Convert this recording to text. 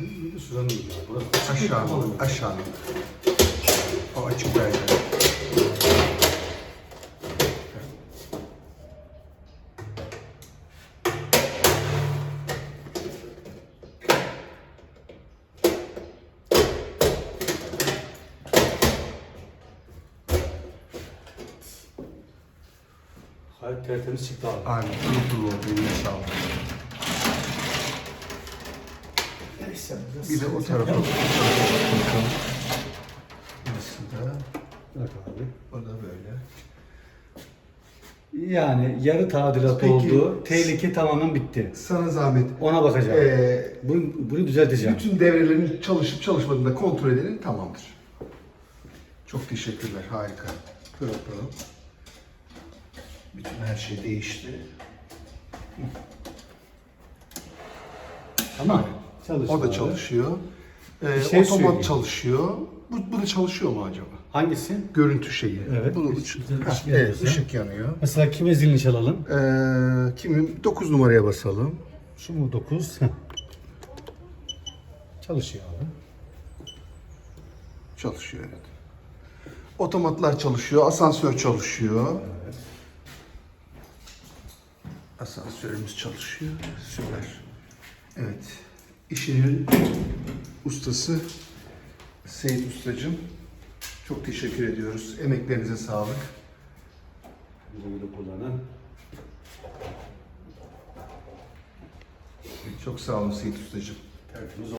Bir de Suzan'ın gibi. Burası Aşağı, aşağı. O açıktaydı. Hayat tertemiz çıktı abi. Aynen, pırıl pırıl oldu. Eline sağlık. Bir de o tarafa bakalım. Burası da, Bırak abi. o da böyle. Yani yarı tadilat Peki. oldu. Tehlike tamamen bitti. Sana zahmet. Ona bakacağım. Ee, bunu, bunu düzelteceğim. bütün devrelerin çalışıp çalışmadığını da kontrol edelim. Tamamdır. Çok teşekkürler. Harika. Pırıl pırıl. Bütün her şey değişti. Tamam. Çalıştı O da abi. çalışıyor. Ee, Bir şey otomat söyleyeyim. çalışıyor. Bu, bu da çalışıyor mu acaba? Hangisi? Görüntü şeyi. Evet, Bunu, ışık- ışık, ışık evet, ışık yanıyor. Mesela kime zilini çalalım? Ee, kimin? 9 numaraya basalım. Şu mu 9? Çalışıyor abi. Çalışıyor evet. Otomatlar çalışıyor, asansör çalışıyor. Asansörümüz çalışıyor. Süper. Evet. İşinin ustası Seyit Ustacığım. Çok teşekkür ediyoruz. Emeklerinize sağlık. Güle kullanan. Çok sağ olun Seyit Ustacığım. Tertemiz